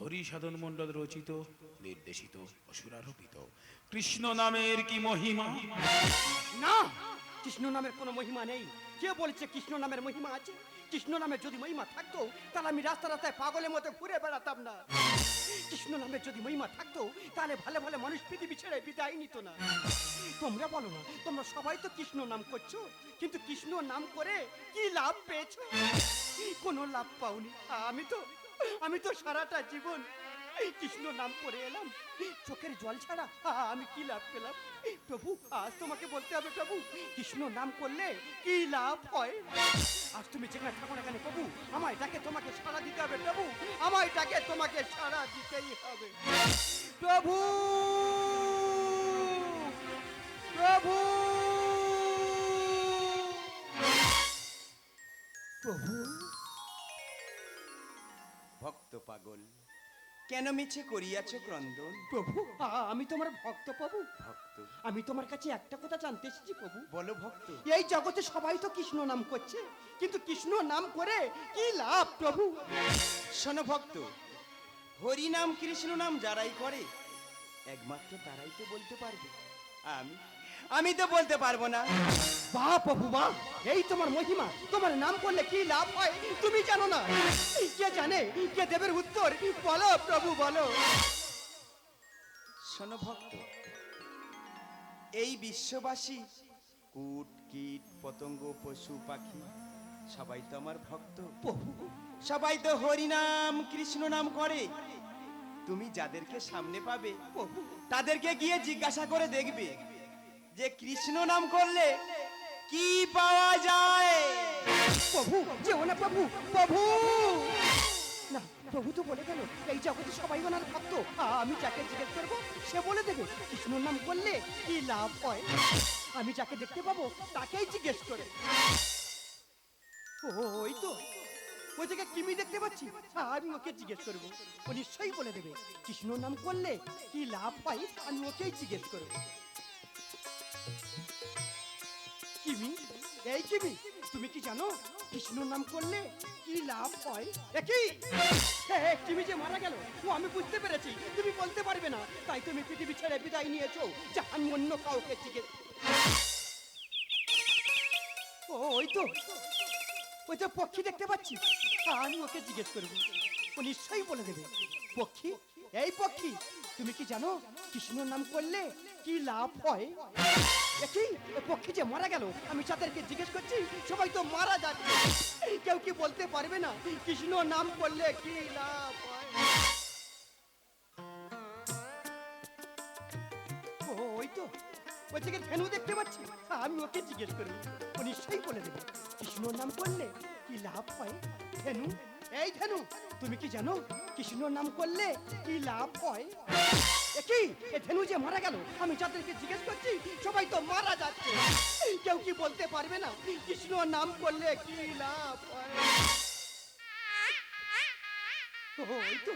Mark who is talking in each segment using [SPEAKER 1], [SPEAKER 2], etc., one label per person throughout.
[SPEAKER 1] হরি সাধন মণ্ডল রচিত, নির্দেশিত, অসুরারোপিত। কৃষ্ণ নামের কি মহিমা?
[SPEAKER 2] না, কৃষ্ণ নামের কোনো মহিমা নেই। কে বলেছে কৃষ্ণ নামের মহিমা আছে? কৃষ্ণ নামের যদি মহিমা থাকতো, তাহলে আমি রাস্তা রাস্তায় পাগলের মতো ঘুরে বেড়াতাম না। কৃষ্ণ নামের যদি মহিমা থাকতো, তাহলে ভালো ভালো মানুষ পৃথিবী ছেড়ে বিদায় নিত না। তোমরা বলো না, তোমরা সবাই তো কৃষ্ণ নাম করছ, কিন্তু কৃষ্ণ নাম করে কি লাভ পেয়েছ? কোনো লাভ পাওনি। আমি তো আমি তো সারাটা জীবন এই কৃষ্ণ নাম করে এলাম। চোখের জল ছাড়া আমি কি লাভ পেলাম? প্রভু, আজ তোমাকে বলতে হবে প্রভু, কৃষ্ণ নাম করলে কি লাভ হয়? আজ তুমি যেখানে থাকো না কেন প্রভু, আমায় ডাকে তোমাকে সাড়া দিতে হবে প্রভু, আমায় ডাকে তোমাকে সাড়া দিতেই হবে। প্রভু প্রভু প্রভু
[SPEAKER 3] পাগল। কেন মিছে করিয়াছ ক্রন্দন?
[SPEAKER 2] প্রভু আ- আমি তোমার ভক্ত প্রভু।
[SPEAKER 3] ভক্ত?
[SPEAKER 2] আমি তোমার কাছে একটা কথা জানতে এসেছি প্রভু।
[SPEAKER 3] বলো ভক্ত।
[SPEAKER 2] এই জগতে সবাই তো কৃষ্ণ নাম করছে কিন্তু কৃষ্ণ নাম করে কি লাভ প্রভু?
[SPEAKER 3] শোনো ভক্ত হরি নাম কৃষ্ণ নাম যারাই করে একমাত্র তারাই তো বলতে পারবে। আমি আমি তো বলতে পারব না।
[SPEAKER 2] বাহ প্রভু বাহ এই তোমার মহিমা তোমার নাম করলে কি লাভ হয় তুমি জানো না? কে জানে কে দেবের উত্তর? বলো প্রভু বলো।
[SPEAKER 3] শোনো ভক্ত এই বিশ্ববাসী কুট কীট পতঙ্গ পশু পাখি সবাই তো আমার ভক্ত।
[SPEAKER 2] প্রভু
[SPEAKER 3] সবাই তো হরি নাম কৃষ্ণ নাম করে। তুমি যাদেরকে সামনে পাবে তাদেরকে গিয়ে জিজ্ঞাসা করে দেখবে যে কৃষ্ণ নাম করলে কি পাওয়া যায়?
[SPEAKER 2] প্রভু, যেও না প্রভু প্রভু! না, প্রভু তো বলে গেল, এই জগতে সবাই ওনার ভক্ত। আমি যাকে জিজ্ঞেস করব, সে বলে দেবে, কৃষ্ণর নাম করলে কি লাভ হয়? আমি যাকে দেখতে পাবো, তাকেই জিজ্ঞেস করে। ওই তো। ওই জায়গায় কিমি দেখতে পাচ্ছি? আমি ওকে জিজ্ঞেস করব। ও নিশ্চয়ই বলে দেবে কৃষ্ণ নাম করলে কি লাভ হয়? আমি ওকেই জিজ্ঞেস করব। কিমি? এই কিমি, তুমি কি জানো কৃষ্ণ নাম করলে কি লাভ হয়? একই কিমি যে মারা গেল, ও আমি বুঝতে পেরেছি, তুমি বলতে পারবে না। তাই তুমি পৃথিবী ছেড়ে বিদায় নিয়েছো যে আমি অন্য কাউকে জিজ্ঞেস ওই তো ওই তো পক্ষী দেখতে পাচ্ছি। আমি ওকে জিজ্ঞেস করব, ও নিশ্চয়ই বলে দেবে। পক্ষী? এই পক্ষী, তুমি কি জানো কৃষ্ণর নাম করলে কি লাভ হয়? একই পক্ষী যে মারা গেল, আমি তাদেরকে জিজ্ঞেস করছি, সবাই তো মারা যাচ্ছে কেউ কি বলতে পারবে না? কৃষ্ণ নাম করলে কি লাভ ওই তো, ওই থেকে ধেনু দেখতে পাচ্ছি। আমি ওকে জিজ্ঞেস করি, ও নিশ্চয়ই বলে দেবে। কৃষ্ণর নাম করলে কি লাভ হয়? ধেনু এই ধেনু তুমি কি জানো? কৃষ্ণর নাম করলে কি লাভ হয়? কি এ ধেনু যে মারা গেল, আমি যাদেরকে জিজ্ঞেস করছি, সবাই তো মারা যাচ্ছে। কেউ কি বলতে পারবে না? কৃষ্ণ নাম করলে কি লাভ হয়? তো।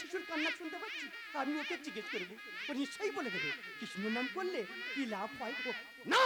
[SPEAKER 2] শিশুর কান্না শুনতে পাচ্ছি। আমি ওকে জিজ্ঞেস করব। ও নিশ্চয়ই বলে দেবে। কৃষ্ণ নাম করলে কি লাভ হয়? না!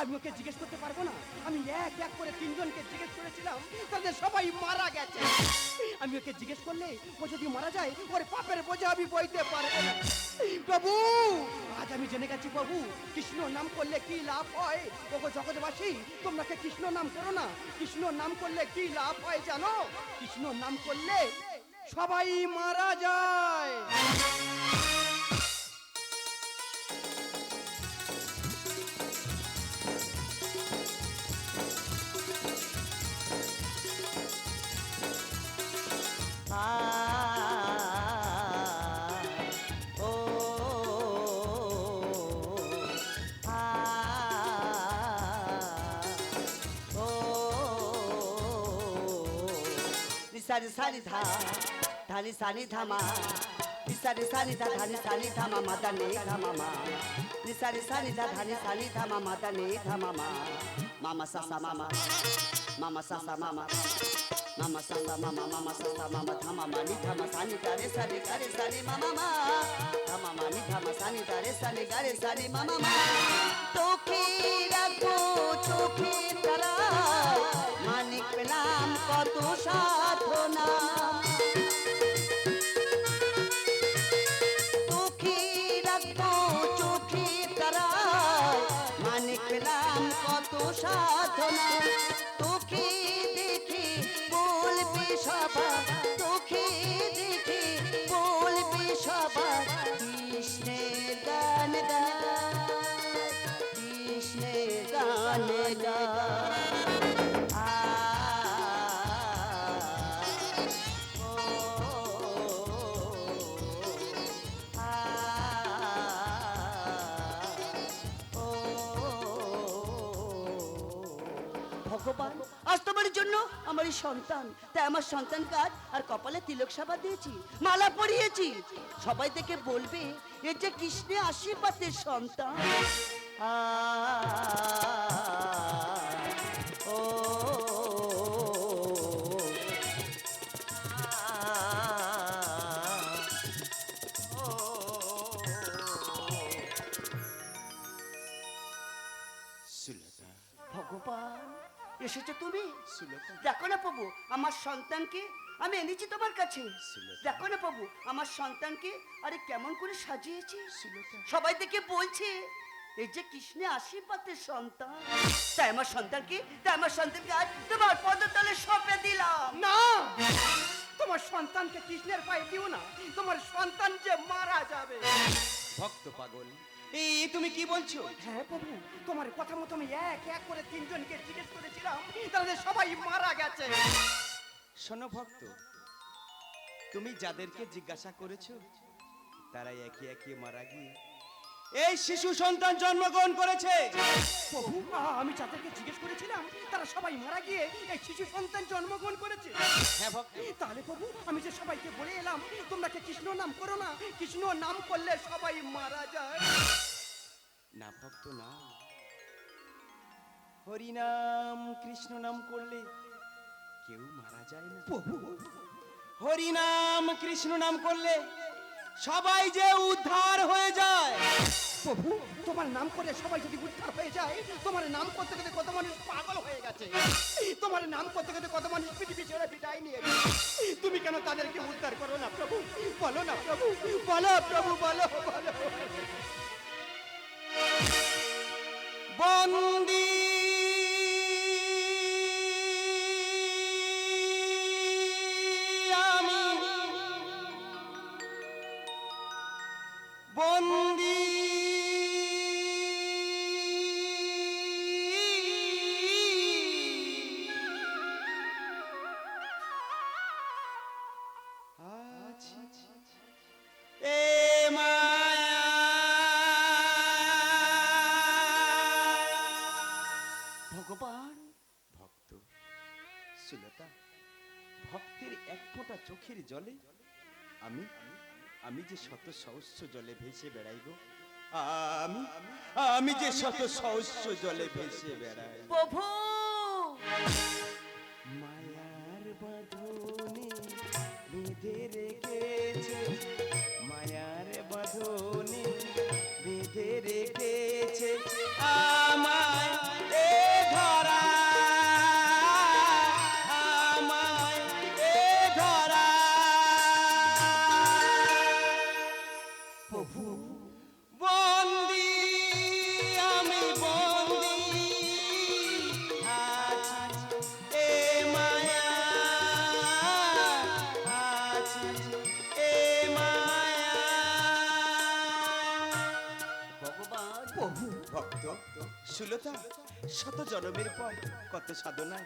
[SPEAKER 2] আমি ওকে জিজ্ঞেস করতে পারব না। আমি এক এক করে তিনজনকে জিজ্ঞেস করেছিলাম, তাদের সবাই মারা গেছে। আমি ওকে জিজ্ঞেস করলে, ও যদি মারা যায়, ওর পাপের বোঝা আমি বইতে পারব না। প্রভু, আজ আমি জেনে গেছি প্রভু, কৃষ্ণ নাম করলে কি লাভ হয়? ওগো জগৎবাসী, তোমরা কে কৃষ্ণ নাম করো না? কৃষ্ণ নাম করলে কি লাভ হয় জানো? কৃষ্ণ নাম করলে সবাই মারা যায়।
[SPEAKER 4] सारी सारी धा धानी सानी धामा निसारी सानी धा धानी सानी धामा माता ने धामा माँ। निसारी सानी धा धानी सानी धामा माता ने धामा माँ। मामा सासा मामा। मामा सासा मामा। मामा सासा मामा मामा सासा मामा धामा मानी धामा सानी तारे सानी करे सानी मामा माँ। धामा मानी धामा सानी तारे सानी करे सानी मामा माँ। तो की रखो तो की तरह সাধনা ভগবান আজ তোমার জন্য আমার এই সন্তান। তাই আমার সন্তান কাজ আর কপালে তিলক সাবা দিয়েছি মালা পরিয়েছি। সবাই থেকে বলবে এ যে কৃষ্ণে আশীর্বাদের সন্তান। আ, দেখো না প্রভু আমার সন্তানকে আমি এনেছি তোমার কাছে। দেখো না প্রভু আমার সন্তানকে আরে কেমন করে সাজিয়েছি। সবাই দেখে বলছে এই যে কৃষ্ণে আশীর্বাদের সন্তান। তাই আমার সন্তানকে তাই আমার সন্তানকে আজ তোমার পদতলে সঁপে দিলাম।
[SPEAKER 2] না! তোমার সন্তানকে কৃষ্ণের পায়ে দিও না। তোমার সন্তান যে মারা যাবে।
[SPEAKER 3] ভক্ত পাগল এই তুমি কি বলছো?
[SPEAKER 2] হ্যাঁ প্রভু তোমার কথা মতো আমি এক এক করে তিনজনকে জিজ্ঞেস করেছিলাম তাদের সবাই মারা গেছে।
[SPEAKER 3] শোনো ভক্ত তুমি যাদেরকে জিজ্ঞাসা করেছ তারা একে একে মারা গিয়ে এই শিশু সন্তান জন্মগ্রহণ করেছে।
[SPEAKER 2] প্রভু আমি যাদেরকে জিজ্ঞেস করেছিলাম তারা সবাই মারা গিয়ে এই শিশু সন্তান জন্মগ্রহণ করেছে।
[SPEAKER 3] হ্যাঁ ভক্ত।
[SPEAKER 2] তাহলে প্রভু আমি যে সবাইকে বলে এলাম তোমরা কি কৃষ্ণ নাম করো না? কৃষ্ণ নাম করলে সবাই মারা যায়।
[SPEAKER 3] না ভক্ত না। হরিনাম কৃষ্ণ নাম করলে কেউ মারা যায় না।
[SPEAKER 2] প্রভু।
[SPEAKER 3] হরিনাম কৃষ্ণ নাম করলে সবাই যে উদ্ধার হয়ে যায়।
[SPEAKER 2] প্রভু তোমার নাম করে সবাই যদি উদ্ধার হয়ে যায় তোমার নাম করতে করতে কত মানুষ পাগল হয়ে গেছে। তোমার নাম করতে করতে কত মানুষ পৃথিবী ছেড়ে বিদায় নিয়ে। তুমি কেন তাদেরকে উদ্ধার করো না প্রভু? বলো না প্রভু। বলো প্রভু বলো বলো।
[SPEAKER 3] বন্দি
[SPEAKER 4] ভগবান।
[SPEAKER 3] ভক্ত সুলতা ভক্তের এক ফোঁটা চোখের জলে আমি আমি যে শত সহস্র জলে ভেসে বেড়াইব, আমি আমি যে শত সহস্র জলে ভেসে বেড়াই
[SPEAKER 4] প্রভু!
[SPEAKER 2] প্রভু
[SPEAKER 3] ভক্ত। সুলতা, শত জনমের পর কত সাধনা।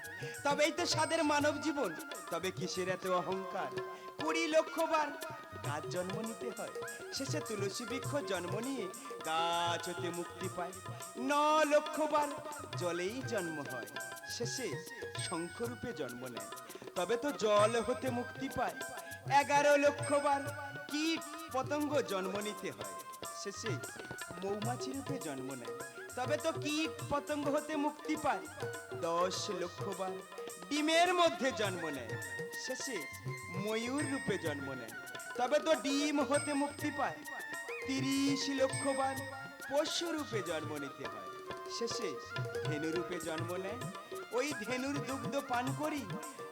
[SPEAKER 3] তবেই তো সাদের মানব জীবন, তবে কিসের এত অহংকার? কুড়ি লক্ষ বার গাছ জন্ম নিতে হয়, শেষে তুলসী বৃক্ষ জন্ম নিয়ে গাছ হতে মুক্তি পায়। ন লক্ষ বার জলেই জন্ম হয়, শেষে শঙ্খরূপে জন্ম নেয়। তবে তো জল হতে মুক্তি পায়, এগারো লক্ষ বার কীট পতঙ্গ জন্ম নিতে হয়। শেষে মৌমাছি রূপে জন্ম নেয়। তবে তো কীট পতঙ্গ হতে মুক্তি পায়? দশ লক্ষ বার ডিমের মধ্যে জন্ম নেয়। শেষে ময়ূর রূপে জন্ম নেয়। তবে তো ডিম হতে মুক্তি পায়। তিরিশ লক্ষ বার পশু রূপে জন্ম নিতে হয়। শেষে ধেনু রূপে জন্ম নেয়। ওই ধেনুর দুগ্ধ পান করি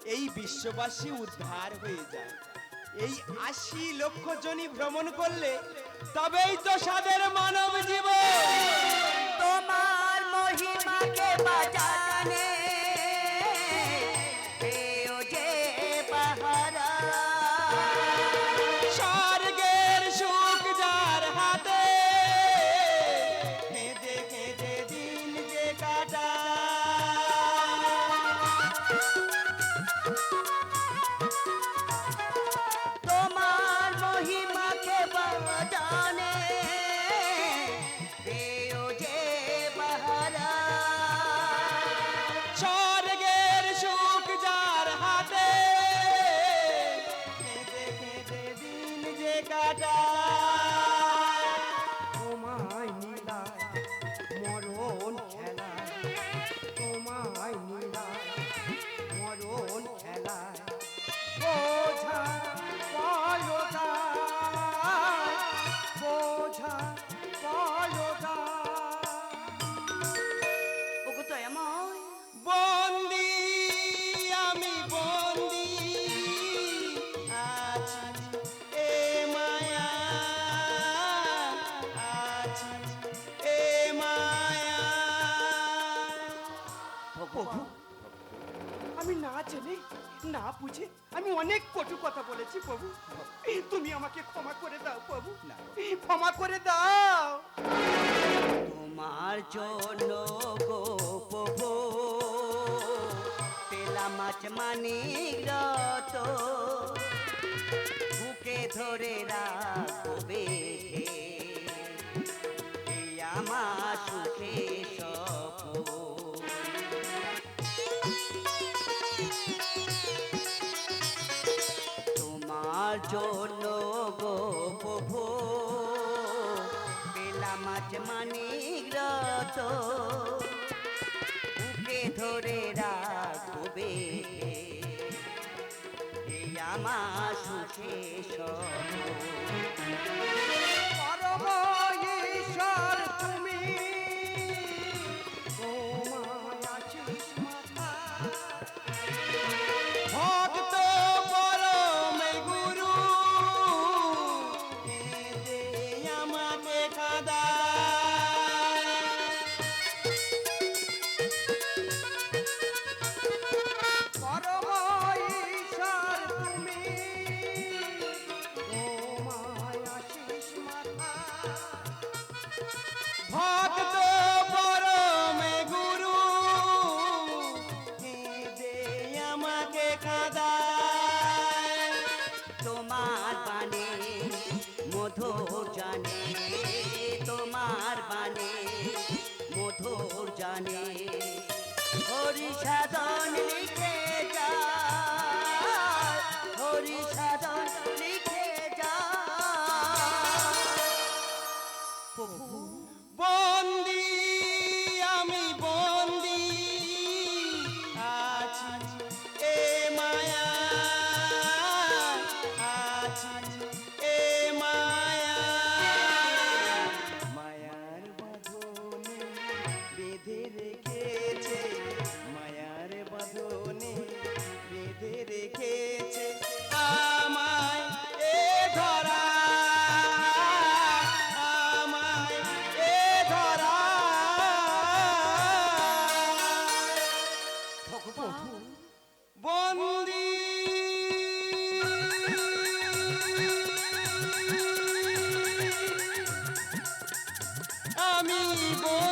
[SPEAKER 3] এই বিশ্ববাসী উদ্ধার হয়ে যায়। এই আশি লক্ষ জনই ভ্রমণ করলে তবেই তো সাদের মানব জীবন।
[SPEAKER 4] তোমার মহিমাকে বাজানে
[SPEAKER 3] এ মায়া।
[SPEAKER 2] প্রভু আমি না জেনে না বুঝে আমি অনেক কটু কথা বলেছি প্রভু। তুমি আমাকে ক্ষমা করে দাও প্রভু। ক্ষমা করে দাও।
[SPEAKER 4] তোমার জন্য গো প্রভু পেলাম মাছ মানিক রত। বুকে ধরে রাখবে জন্য গো প্রভু। বেলা মাছ মানিক রত ধরে রাখবে। আমার সুখে সব সরিষা Oh.